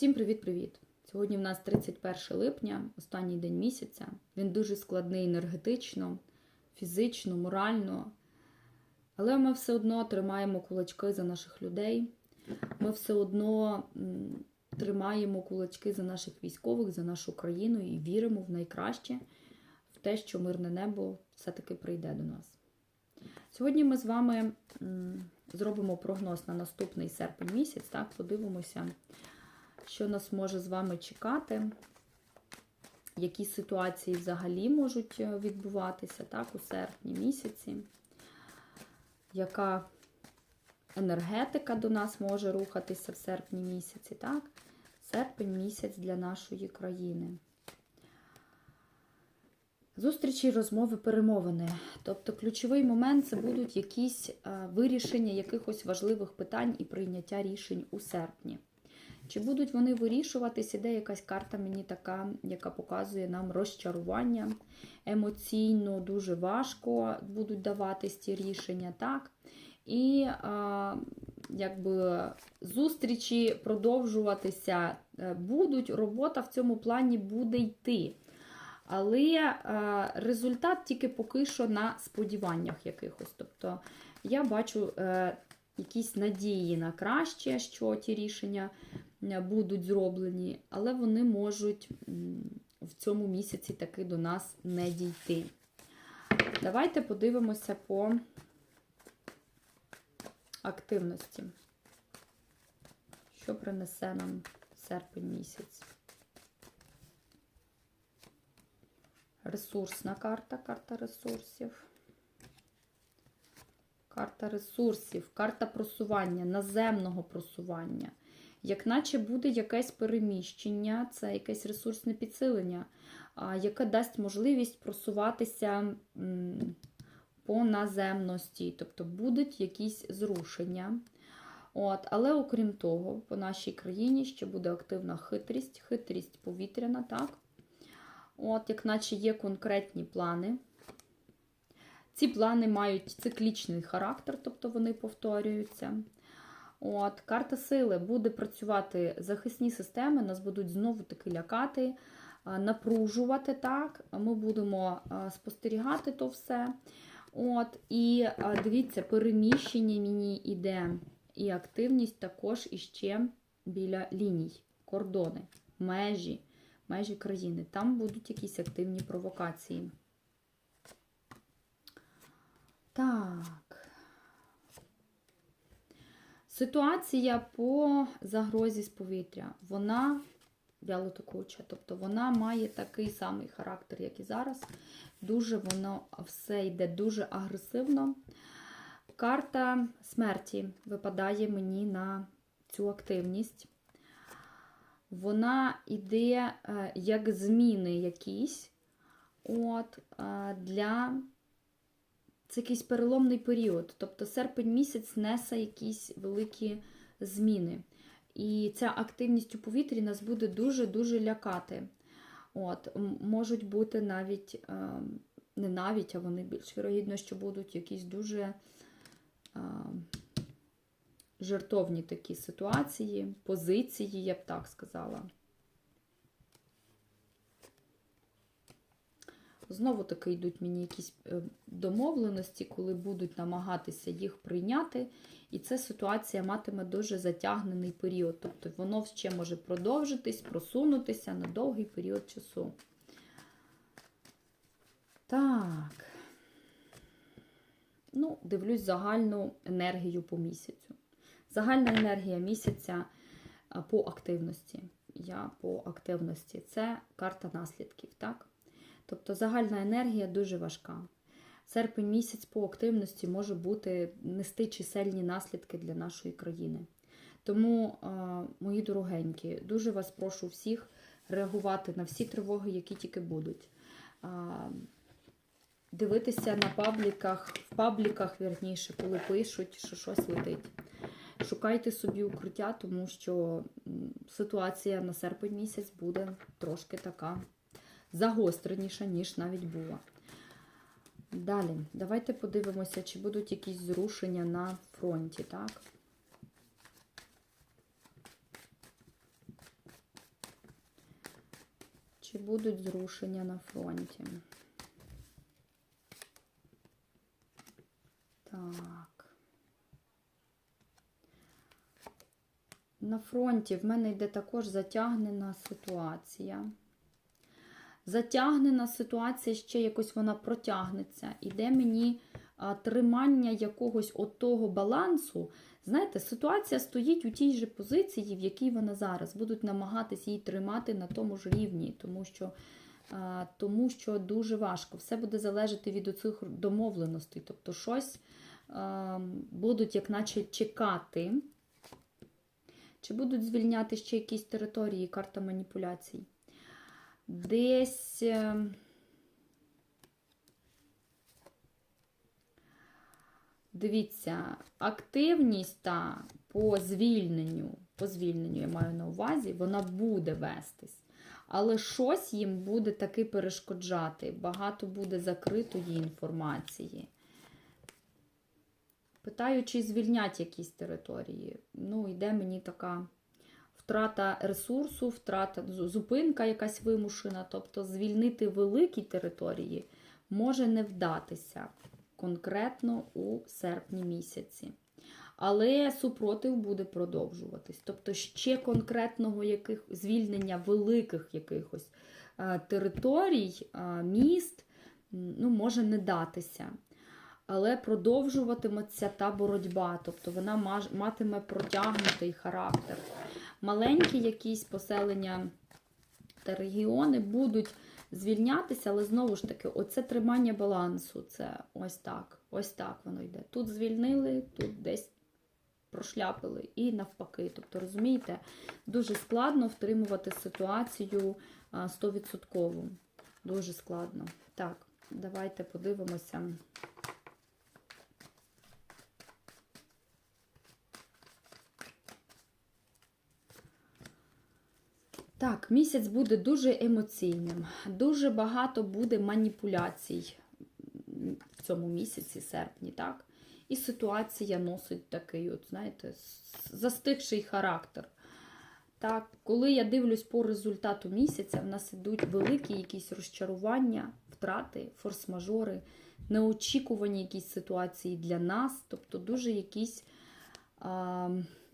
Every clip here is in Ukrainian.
Всім привіт-привіт! Сьогодні в нас 31 липня, останній день місяця. Він дуже складний енергетично, фізично, морально. Але ми все одно тримаємо кулачки за наших людей. Ми все одно тримаємо кулачки за наших військових, за нашу країну і віримо в найкраще, в те, що мирне небо все-таки прийде до нас. Сьогодні ми з вами зробимо прогноз на наступний серпень місяць. Так, подивимося, що нас може з вами чекати, які ситуації взагалі можуть е, відбуватися так, у серпні місяці, яка енергетика до нас може рухатися в серпні місяці. так? Серпень місяць для нашої країни. Зустрічі, розмови, перемовини. Тобто ключовий момент це будуть якісь е, вирішення якихось важливих питань і прийняття рішень у серпні. Чи будуть вони вирішуватись, іде якась карта мені така, яка показує нам розчарування. Емоційно дуже важко будуть даватись ті рішення, так? І а, якби зустрічі продовжуватися е, будуть, робота в цьому плані буде йти. Але е, результат тільки поки що на сподіваннях якихось. Тобто я бачу е, якісь надії на краще, що ті рішення будуть зроблені, але вони можуть в цьому місяці таки до нас не дійти. Давайте подивимося по активності. Що принесе нам серпень місяць? Ресурсна карта, карта ресурсів. Карта ресурсів, карта просування, наземного просування. Як наче буде якесь переміщення, це якесь ресурсне підсилення, яке дасть можливість просуватися по наземності. Тобто будуть якісь зрушення. От, Але окрім того, по нашій країні ще буде активна хитрість, хитрість повітряна, так? От, як наче є конкретні плани. Ці плани мають циклічний характер, тобто вони повторюються. От, Карта сили буде працювати захисні системи, нас будуть знову-таки лякати, напружувати. так, Ми будемо спостерігати то все. От, І дивіться, переміщення мені йде, і активність також іще біля ліній, кордони, межі межі країни. Там будуть якісь активні провокації. Так. Ситуація по загрозі з повітря, вона вялотекуча, тобто вона має такий самий характер, як і зараз. Дуже воно все йде дуже агресивно. Карта смерті випадає мені на цю активність вона йде е, як зміни якісь. От, е, для Це якийсь переломний період. Тобто серпень місяць несе якісь великі зміни. І ця активність у повітрі нас буде дуже-дуже лякати. От, Можуть бути навіть, е, не навіть, а вони більш вірогідно, що будуть якісь дуже жертовні такі ситуації, позиції, я б так сказала. Знову таки йдуть мені якісь е, домовленості, коли будуть намагатися їх прийняти. І ця ситуація матиме дуже затягнений період. Тобто воно ще може продовжитись, просунутися на довгий період часу. Так. Ну, дивлюсь загальну енергію по місяцю. Загальна енергія місяця по активності. Я по активності. Це карта наслідків. так? Тобто загальна енергія дуже важка. Серпень місяць по активності може бути нести чисельні наслідки для нашої країни. Тому, мої дорогенькі, дуже вас прошу всіх реагувати на всі тривоги, які тільки будуть. Дивитися на пабліках, в пабліках, вірніше, коли пишуть, що щось летить. Шукайте собі укриття, тому що ситуація на серпень місяць буде трошки така загостреніша, ніж навіть була. Далі, давайте подивимося, чи будуть якісь зрушення на фронті, так? Чи будуть зрушення на фронті? Так. На фронті в мене йде також затягнена ситуація. Затягнена ситуація ще якось вона протягнеться. Іде мені тримання якогось отого балансу. Знаєте, ситуація стоїть у тій же позиції, в якій вона зараз. Будуть намагатись її тримати на тому ж рівні, тому що, тому що дуже важко. Все буде залежати від оцих домовленостей. Тобто, щось будуть, як наче, чекати. Чи будуть звільняти ще якісь території, карта маніпуляцій? Десь. е, Дивіться, активність та по звільненню, по звільненню я маю на увазі, вона буде вестись. Але щось їм буде таки перешкоджати. Багато буде закритої інформації. Питаю, чи звільнять якісь території. Ну, йде мені така втрата ресурсу, втрата зупинка якась вимушена. Тобто звільнити великі території може не вдатися конкретно у серпні місяці. Але супротив буде продовжуватись. Тобто ще конкретного яких, звільнення великих якихось е, територій, е, міст ну, може не датися. Але продовжуватиметься та боротьба, тобто вона матиме протягнутий характер. Маленькі якісь поселення та регіони будуть звільнятися, але знову ж таки, оце тримання балансу. Це ось так. Ось так воно йде. Тут звільнили, тут десь прошляпили і навпаки. Тобто, розумієте, дуже складно втримувати ситуацію 100%. Дуже складно. Так, давайте подивимося. Так, місяць буде дуже емоційним, дуже багато буде маніпуляцій в цьому місяці, серпні, так? І ситуація носить такий, от, знаєте, застигший характер. Так, коли я дивлюсь по результату місяця, в нас ідуть великі якісь розчарування, втрати, форс-мажори, неочікувані якісь ситуації для нас, тобто дуже якісь. А,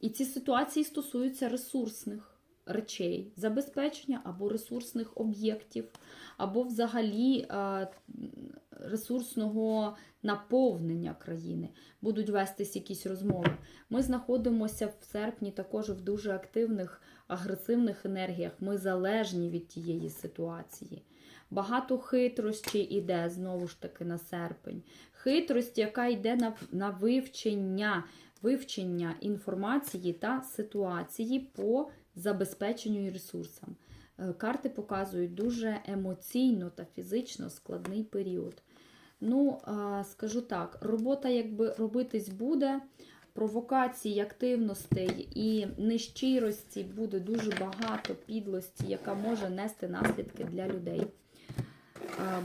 і ці ситуації стосуються ресурсних речей, забезпечення або ресурсних об'єктів, або взагалі ресурсного наповнення країни. Будуть вестись якісь розмови. Ми знаходимося в серпні також в дуже активних агресивних енергіях. Ми залежні від тієї ситуації. Багато хитрощі йде знову ж таки на серпень. Хитрость, яка йде на, на вивчення, вивчення інформації та ситуації по забезпеченню і ресурсам. Е, карти показують дуже емоційно та фізично складний період. Ну, скажу так, робота, якби робитись буде, провокацій, активностей і нещирості буде дуже багато підлості, яка може нести наслідки для людей.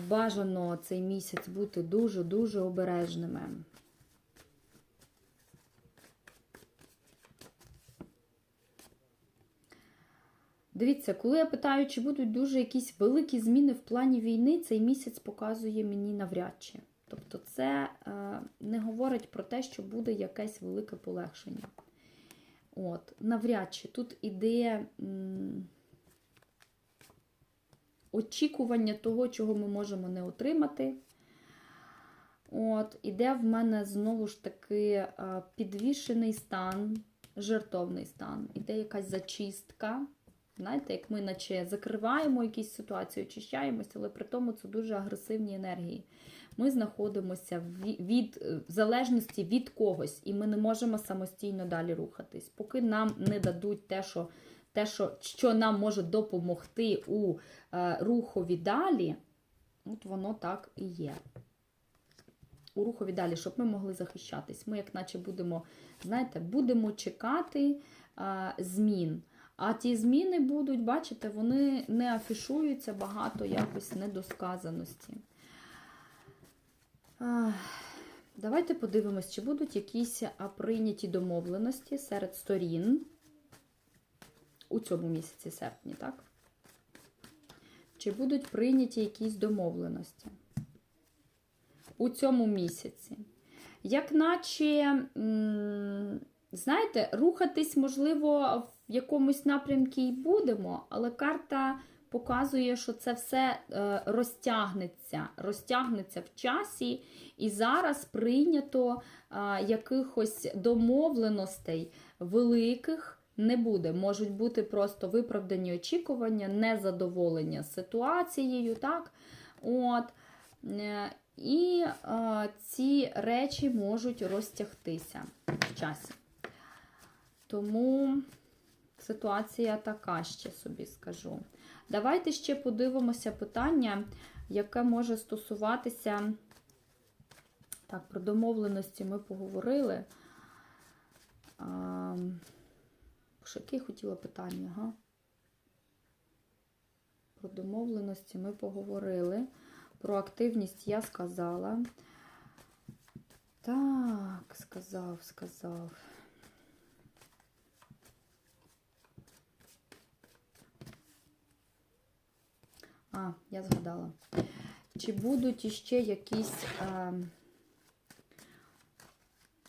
Бажано цей місяць бути дуже-дуже обережними. Дивіться, коли я питаю, чи будуть дуже якісь великі зміни в плані війни, цей місяць показує мені навряд чи. Тобто, це е, не говорить про те, що буде якесь велике полегшення. От, Навряд чи тут іде м, очікування того, чого ми можемо не отримати. От, Іде в мене знову ж таки е, підвішений стан, жертовний стан, іде якась зачистка. Знаєте, як ми наче закриваємо якісь ситуації, очищаємося, але при тому це дуже агресивні енергії. Ми знаходимося від, від в залежності від когось, і ми не можемо самостійно далі рухатись. Поки нам не дадуть те, що те, що, що нам може допомогти у е, рухові далі, от воно так і є. У рухові далі, щоб ми могли захищатись. Ми, як наче, будемо, знаєте, будемо чекати е, змін. А ті зміни будуть, бачите, вони не афішуються багато якось недосказаності. Давайте подивимось, чи будуть якісь прийняті домовленості серед сторін у цьому місяці серпні, так? Чи будуть прийняті якісь домовленості у цьому місяці? Як наче, знаєте, рухатись, можливо, в якомусь напрямку і будемо, але карта показує, що це все е, розтягнеться, розтягнеться в часі, і зараз прийнято е, якихось домовленостей великих не буде. Можуть бути просто виправдані очікування, незадоволення ситуацією, так? От. Е, І е, ці речі можуть розтягтися в часі. Тому ситуація така ще собі скажу. Давайте ще подивимося питання, яке може стосуватися. Так, про домовленості ми поговорили. А, яке хотіла питання? Ага. Про домовленості ми поговорили. Про активність я сказала. Так, сказав, сказав. А, я згадала. Чи будуть іще якісь е,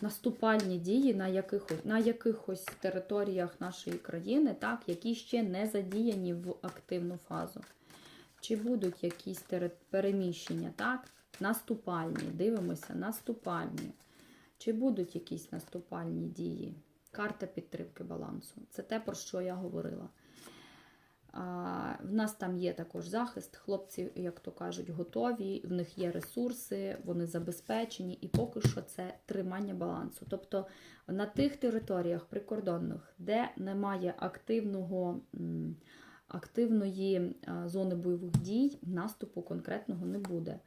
наступальні дії на якихось, на якихось територіях нашої країни, так, які ще не задіяні в активну фазу? Чи будуть якісь тери- переміщення, так? Наступальні, дивимося, наступальні. Чи будуть якісь наступальні дії? Карта підтримки балансу. Це те, про що я говорила. В нас там є також захист. Хлопці, як то кажуть, готові, в них є ресурси, вони забезпечені, і поки що це тримання балансу. Тобто на тих територіях прикордонних, де немає активного, активної зони бойових дій, наступу конкретного не буде.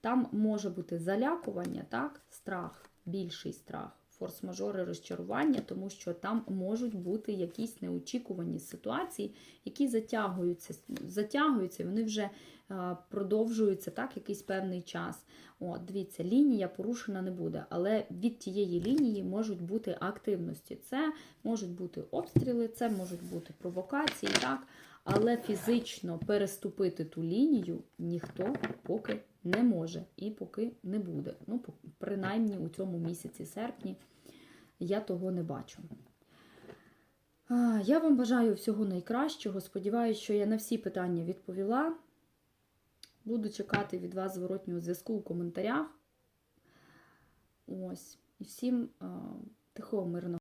Там може бути залякування, так, страх, більший страх, форс-мажори, розчарування, тому що там можуть бути якісь неочікувані ситуації, які затягуються, затягуються, вони вже е, продовжуються так якийсь певний час. От, дивіться, лінія порушена не буде, але від тієї лінії можуть бути активності. Це можуть бути обстріли, це можуть бути провокації, так. Але фізично переступити ту лінію ніхто поки не може і поки не буде. Ну, принаймні у цьому місяці серпні я того не бачу. Я вам бажаю всього найкращого. Сподіваюся, що я на всі питання відповіла. Буду чекати від вас зворотнього зв'язку у коментарях. Ось. І всім тихого мирного.